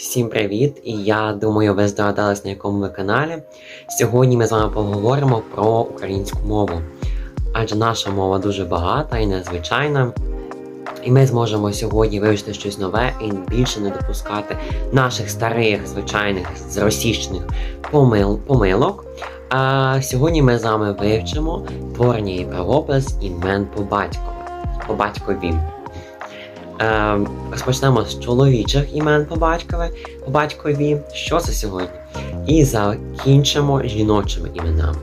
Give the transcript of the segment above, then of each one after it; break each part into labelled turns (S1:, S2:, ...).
S1: Всім привіт! І я думаю, ви здогадались на якому ви каналі. Сьогодні ми з вами поговоримо про українську мову. Адже наша мова дуже багата і незвичайна. І ми зможемо сьогодні вивчити щось нове і більше не допускати наших старих, звичайних, зросійщених помил, помилок. А сьогодні ми з вами вивчимо творення і правопис імен по батькові. По батькові. Е, розпочнемо з чоловічих імен по батькові, по батькові. Що це сьогодні? І закінчимо жіночими іменами.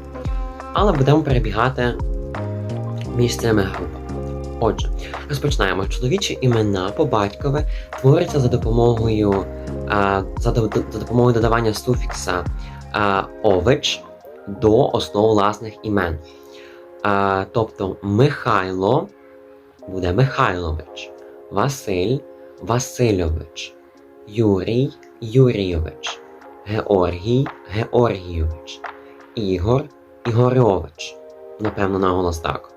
S1: Але будемо перебігати між цими групами. Отже, розпочинаємо. Чоловічі імена по батькові творяться за допомогою, е, за, за допомогою додавання суфікса е, ович до основ власних імен. Е, тобто Михайло буде Михайлович. Василь Васильович, Юрій Юрійович, Георгій Георгійович, Ігор Ігорьович. Напевно, наголос так.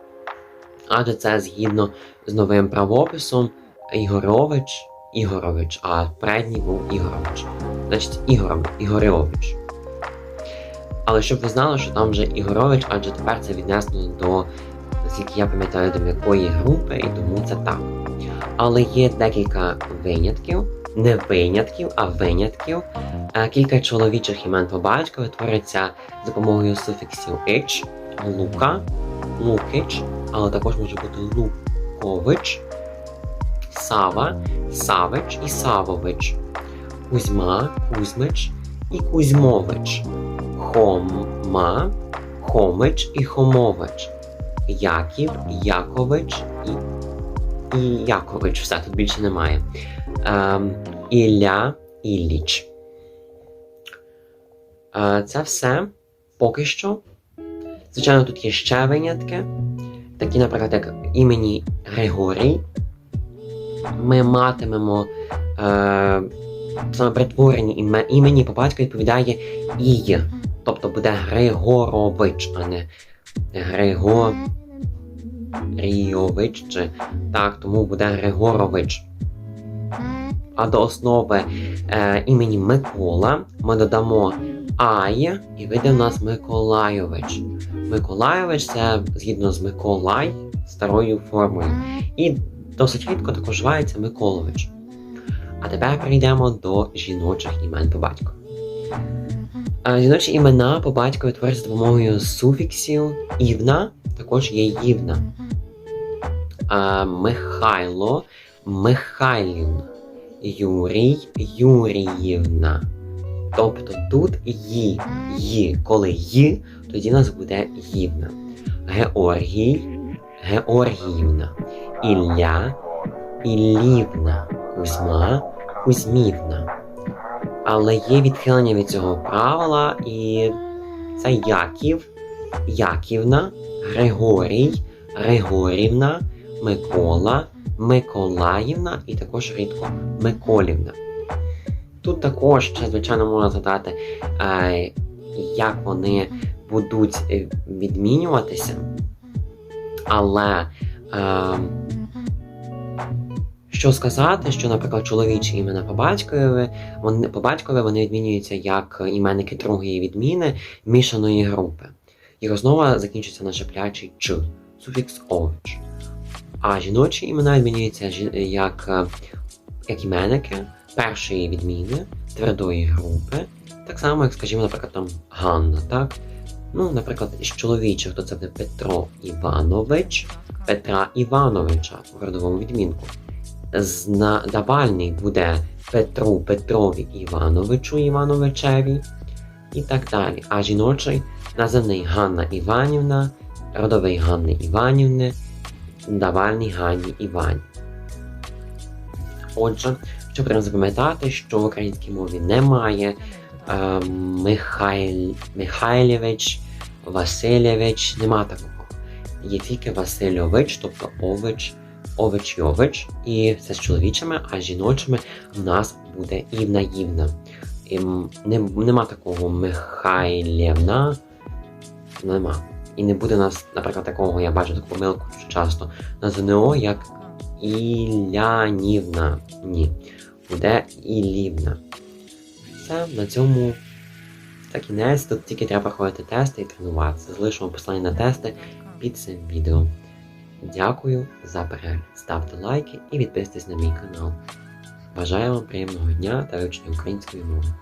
S1: Адже це згідно з новим правописом Ігорович Ігорович, а передній був Ігорович. Значить, Ігоров Ігорьович. Але щоб ви знали, що там вже Ігорович, адже тепер це віднесено до, наскільки я пам'ятаю, до м'якої групи, і тому це так. Але є декілька винятків, не винятків, а винятків. Е, Кілька чоловічих імен по батькові творяться за допомогою суфіксів ич, лука, лукич, але також може бути лукович, сава, савич і савович, кузьма, кузьмич і кузьмович, хома, хомич і хомович, яків, якович і і Якович, все тут більше немає. Ем, Ілля Ілліч. Е, це все поки що. Звичайно, тут є ще винятки. Такі, наприклад, як імені Григорій. Ми матимемо е, саме притворені імені по батьку відповідає І. Тобто буде Григорович, а не Григо. Рійович чи так, тому буде Григорович. А до основи е, імені Микола ми додамо Ай, і вийде в нас Миколайович. Миколайович це згідно з Миколай старою формою. І досить рідко також вживається Миколович. А тепер перейдемо до жіночих імен по батьку. Е, Жіночі імена по батькові творяться допомогою суфіксів Івна, також є Ївна. А, Михайло Михайлівна. Юрій Юріївна. Тобто тут ї, ї. Коли ї, тоді нас буде Ївна. Георгій Георгіївна. Ілля Іллівна. Кузьма Кузьмівна. Але є відхилення від цього правила, і це Яків, Яківна, Григорій, Григорівна, Микола, Миколаївна і також рідко Миколівна. Тут також, ще, звичайно, можна згадати, е, як вони будуть е, відмінюватися. Але е, що сказати, що, наприклад, чоловічі імена по батькові, вони, по батькові вони відмінюються як іменники другої відміни мішаної групи. Їх основа закінчується на шеплячий ч, суфікс ович. А жіночі імена відмінюються як, е, як іменники першої відміни твердої групи, так само, як, скажімо, наприклад, там Ганна, так? Ну, наприклад, із чоловічих, то це буде Петро Іванович, Петра Івановича у родовому відмінку. Давальний буде Петру Петрові Івановичу Івановичеві і так далі. А жіночий називний Ганна Іванівна, родовий Ганни Іванівни, давальний Ганні Івані. Отже, що потрібно запам'ятати, що в українській мові немає е, Михайль... Михайлєвич, Васильєвич, нема такого. Є тільки Васильович, тобто Ович, Ович Йович, і це з чоловічими, а з жіночими в нас буде Івна Ївна. І м, нема такого Михайлівна. Нема. І не буде нас, наприклад, такого, я бачу таку помилку дуже часто на ЗНО, як Ілянівна. Ні. Буде Ілівна. все. На цьому це кінець. Тут тільки треба проходити тести і тренуватися. Залишимо посилання на тести під цим відео. Дякую за перегляд. Ставте лайки і підписуйтесь на мій канал. Бажаю вам приємного дня та вивчення української мови.